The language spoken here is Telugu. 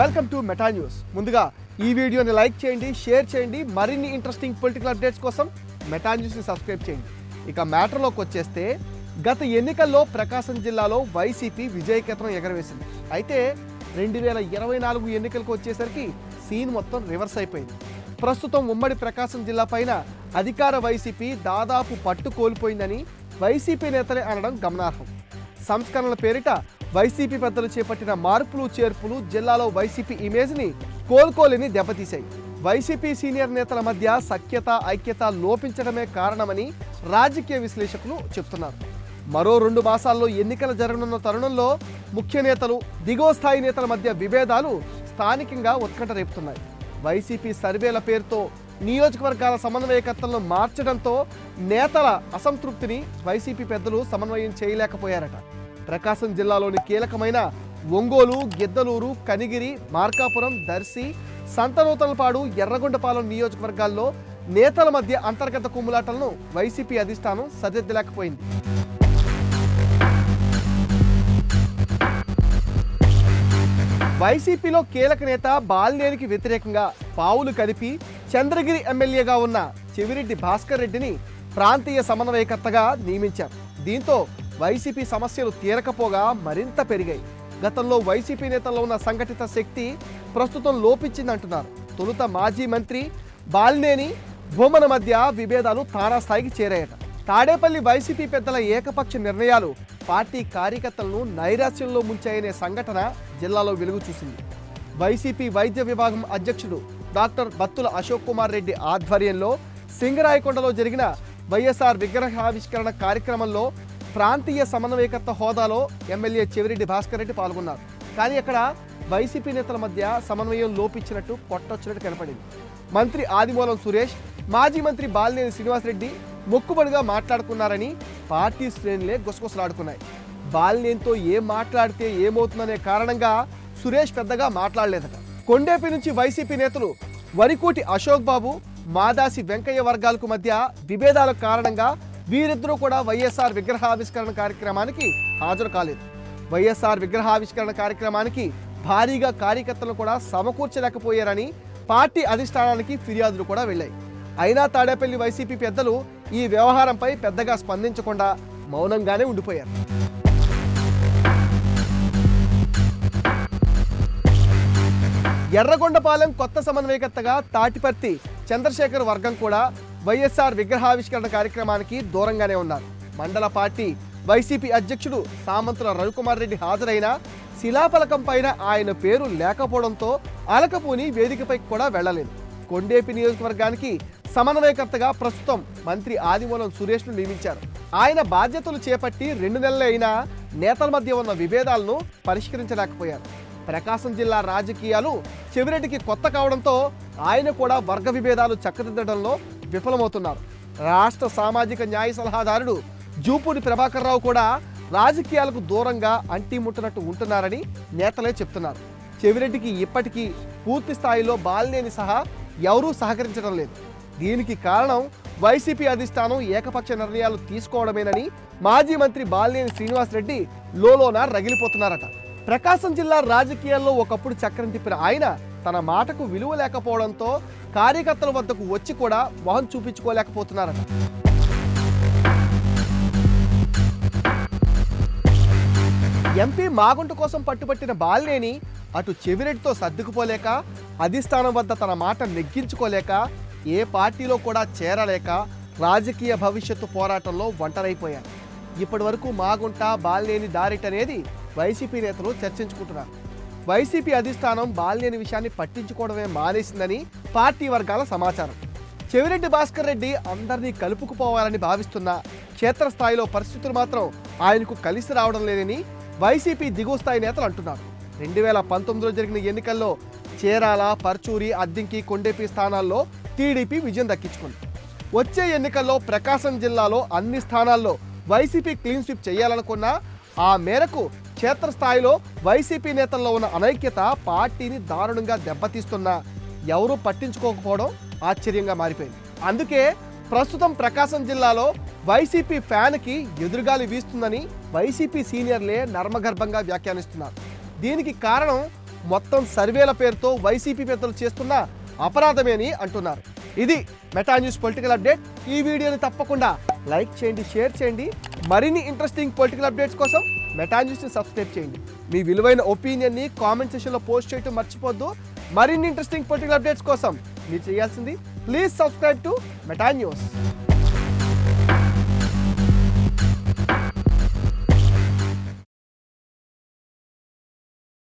వెల్కమ్ టు మెటా న్యూస్ ముందుగా ఈ వీడియోని లైక్ చేయండి షేర్ చేయండి మరిన్ని ఇంట్రెస్టింగ్ పొలిటికల్ అప్డేట్స్ కోసం మెటా న్యూస్ని సబ్స్క్రైబ్ చేయండి. ఇక మ్యాటర్లోకి వచ్చేస్తే గత ఎన్నికల్లో ప్రకాశం జిల్లాలో వైసీపీ విజయకేతనం ఎగరవేసింది. అయితే రెండు వేల ఇరవై నాలుగు ఎన్నికలకు వచ్చేసరికి సీన్ మొత్తం రివర్స్ అయిపోయింది. ప్రస్తుతం ఉమ్మడి ప్రకాశం జిల్లా పైన అధికార వైసీపీ దాదాపు పట్టు కోల్పోయిందని వైసీపీ నేతలే అనడం గమనార్హం. సంస్కరణల పేరిట వైసీపీ పెద్దలు చేపట్టిన మార్పులు చేర్పులు జిల్లాలో వైసీపీ ఇమేజ్ని కోలుకోలేని దెబ్బతీశాయి. వైసీపీ సీనియర్ నేతల మధ్య సఖ్యత ఐక్యత లోపించడమే కారణమని రాజకీయ విశ్లేషకులు చెప్తున్నారు. మరో రెండు మాసాల్లో ఎన్నికలు జరగనున్న తరుణంలో ముఖ్య నేతలు దిగువ స్థాయి నేతల మధ్య విభేదాలు స్థానికంగా ఉత్కంఠ రేపుతున్నాయి. వైసీపీ సర్వేల పేరుతో నియోజకవర్గాల సమన్వయకర్తలను మార్చడంతో నేతల అసంతృప్తిని వైసీపీ పెద్దలు సమన్వయం చేయలేకపోయారట. ప్రకాశం జిల్లాలోని కీలకమైన ఒంగోలు గిద్దలూరు కనిగిరి మార్కాపురం దర్శి సంతనూతలపాడు ఎర్రగొండపాలెం నియోజకవర్గాల్లో నేతల మధ్య అంతర్గత కుమ్ములాటలను వైసీపీ అధిష్టానం సరిదిద్దలేకపోయింది. వైసీపీలో కీలక నేత బాలినేనికి వ్యతిరేకంగా పావులు కలిపి చంద్రగిరి ఎమ్మెల్యేగా ఉన్న చెవిరెడ్డి భాస్కర్ రెడ్డిని ప్రాంతీయ సమన్వయకర్తగా నియమించారు. దీంతో వైసీపీ సమస్యలు తీరకపోగా మరింత పెరిగాయి. గతంలో వైసీపీ నేతల్లో ఉన్న సంఘటిత శక్తి ప్రస్తుతం లోపించిందంటున్నారు. తొలుత మాజీ మంత్రి బాలినేని భూమన మధ్య విభేదాలు తారాస్థాయికి చేరాయట. తాడేపల్లి వైసీపీ పెద్దల ఏకపక్ష నిర్ణయాలు పార్టీ కార్యకర్తలను నైరాశ్యంలో ముంచాయనే సంఘటన జిల్లాలో వెలుగు చూసింది. వైసీపీ వైద్య విభాగం అధ్యక్షుడు డాక్టర్ బత్తుల అశోక్ కుమార్ రెడ్డి ఆధ్వర్యంలో సింగరాయకొండలో జరిగిన వైఎస్ఆర్ విగ్రహావిష్కరణ కార్యక్రమంలో ప్రాంతీయ సమన్వయకర్త హోదాలో ఎమ్మెల్యే చెవిరెడ్డి భాస్కర్ రెడ్డి పాల్గొన్నారు. కానీ అక్కడ వైసీపీ నేతల మధ్య సమన్వయం లోపించినట్టు కొట్టొచ్చినట్టు కనపడింది. మంత్రి ఆదిమూలం సురేష్ మాజీ మంత్రి బాలినేని శ్రీనివాసరెడ్డి మొక్కుబడిగా మాట్లాడుకున్నారని పార్టీ శ్రేణులే గుసగుసలాడుకున్నాయి. బాలినేనితో ఏం మాట్లాడితే ఏమవుతుందనే కారణంగా సురేష్ పెద్దగా మాట్లాడలేదట. కొండేపి నుంచి వైసీపీ నేతలు వరికోటి అశోక్ బాబు మాదాసి వెంకయ్య వర్గాలకు మధ్య విభేదాల కారణంగా వీరిద్దరూ కూడా వైఎస్ఆర్ విగ్రహావిష్కరణ కార్యక్రమానికి హాజరు కాలేదు. వైఎస్ఆర్ విగ్రహావిష్కరణ కార్యక్రమానికి భారీగా కార్యకర్తలు కూడా సమకూర్చలేకపోయారని పార్టీ అధిష్టానానికి ఫిర్యాదులు కూడా వెళ్ళాయి. అయినా తాడేపల్లి వైసీపీ పెద్దలు ఈ వ్యవహారంపై పెద్దగా స్పందించకుండా మౌనంగానే ఉండిపోయారు. ఎర్రగొండపాలెం కొత్త సమన్వయకర్తగా తాటిపర్తి చంద్రశేఖర్ వర్గం కూడా వైఎస్ఆర్ విగ్రహావిష్కరణ కార్యక్రమానికి దూరంగానే ఉన్నారు. మండల పార్టీ వైసీపీ అధ్యక్షుడు సామంతుల రవికుమార్ రెడ్డి హాజరైన శిలాఫలకం పైన ఆయన పేరు లేకపోవడంతో అలకపూని వేదికపై కూడా వెళ్ళలేదు. కొండేపి నియోజకవర్గానికి సమన్వయకర్తగా ప్రస్తుతం మంత్రి ఆదిమూలం సురేష్ను నియమించారు. ఆయన బాధ్యతలు చేపట్టి రెండు నెలలే అయినా నేతల మధ్య ఉన్న విభేదాలను పరిష్కరించలేకపోయారు. ప్రకాశం జిల్లా రాజకీయాలు చెవిరెడ్డికి కొత్త కావడంతో ఆయన కూడా వర్గ విభేదాలు చక్కదిద్దడంలో విఫలమవుతున్నారు. రాష్ట్ర సామాజిక న్యాయ సలహాదారుడు జూపూడి ప్రభాకర్ రావు కూడా రాజకీయాలకు దూరంగా అంటిముట్టినట్టు ఉంటున్నారని నేతలే చెప్తున్నారు. చెవిరెడ్డికి ఇప్పటికీ పూర్తి స్థాయిలో బాలినేని సహా ఎవరూ సహకరించడం లేదు. దీనికి కారణం వైసీపీ అధిష్టానం ఏకపక్ష నిర్ణయాలు తీసుకోవడమేనని మాజీ మంత్రి బాలినేని శ్రీనివాసరెడ్డి లోలోన రగిలిపోతున్నారట. ప్రకాశం జిల్లా రాజకీయాల్లో ఒకప్పుడు చక్రం తిప్పిన ఆయన తన మాటకు విలువ లేకపోవడంతో కార్యకర్తల వద్దకు వచ్చి కూడా మొహం చూపించుకోలేకపోతున్నారట. ఎంపీ మాగుంట కోసం పట్టుబట్టిన బాలినేని అటు చెవిరెడ్డితో సర్దుకుపోలేక అధిష్టానం వద్ద తన మాట నెగ్గించుకోలేక ఏ పార్టీలో కూడా చేరలేక రాజకీయ భవిష్యత్తు పోరాటంలో ఒంటరైపోయారు. ఇప్పటి వరకు మాగుంట బాలినేని దారిట్ అనేది వైసీపీ నేతలు చర్చించుకుంటున్నారు. వైసీపీ అధిష్టానం బాలినేని విషయాన్ని పట్టించుకోవడమే మానేసిందని పార్టీ వర్గాల సమాచారం. చెవిరెడ్డి భాస్కర్ రెడ్డి అందరినీ కలుపుకుపోవాలని భావిస్తున్న క్షేత్రస్థాయిలో పరిస్థితులు మాత్రం ఆయనకు కలిసి రావడం లేదని వైసీపీ దిగువ స్థాయి నేతలు అంటున్నారు. రెండు వేల పంతొమ్మిదిలో జరిగిన ఎన్నికల్లో చేరాల పర్చూరి అద్దింకి కొండేపి స్థానాల్లో టీడీపీ విజయం దక్కించుకుంది. వచ్చే ఎన్నికల్లో ప్రకాశం జిల్లాలో అన్ని స్థానాల్లో వైసీపీ క్లీన్ స్వీప్ చేయాలనుకున్నా ఆ మేరకు క్షేత్రస్థాయిలో వైసీపీ నేతల్లో ఉన్న అనైక్యత పార్టీని దారుణంగా దెబ్బతీస్తున్నా ఎవరూ పట్టించుకోకపోవడం ఆశ్చర్యంగా మారిపోయింది. అందుకే ప్రస్తుతం ప్రకాశం జిల్లాలో వైసీపీ ఫ్యాన్కి ఎదురుగాలి వీస్తుందని వైసీపీ సీనియర్లే నర్మగర్భంగా వ్యాఖ్యానిస్తున్నారు. దీనికి కారణం మొత్తం సర్వేల పేరుతో వైసీపీ పెద్దలు చేస్తున్న అపరాధమే అని అంటున్నారు. ఇది మెటా న్యూస్ పొలిటికల్ అప్డేట్. ఈ వీడియోని తప్పకుండా లైక్ చేయండి షేర్ చేయండి. మరిన్ని ఇంట్రెస్టింగ్ పొలిటికల్ అప్డేట్స్ కోసం మెటా సబ్స్క్రైబ్ చేయండి. మీ విలువైన ఒపీనియన్ని కామెంట్ సెషన్లో పోస్ట్ చేయటం మర్చిపోద్దు. మరిన్ని ఇంట్రెస్టింగ్ పొలిటికల్ అప్డేట్స్ కోసం మీరు చేయాల్సింది please subscribe to Meta news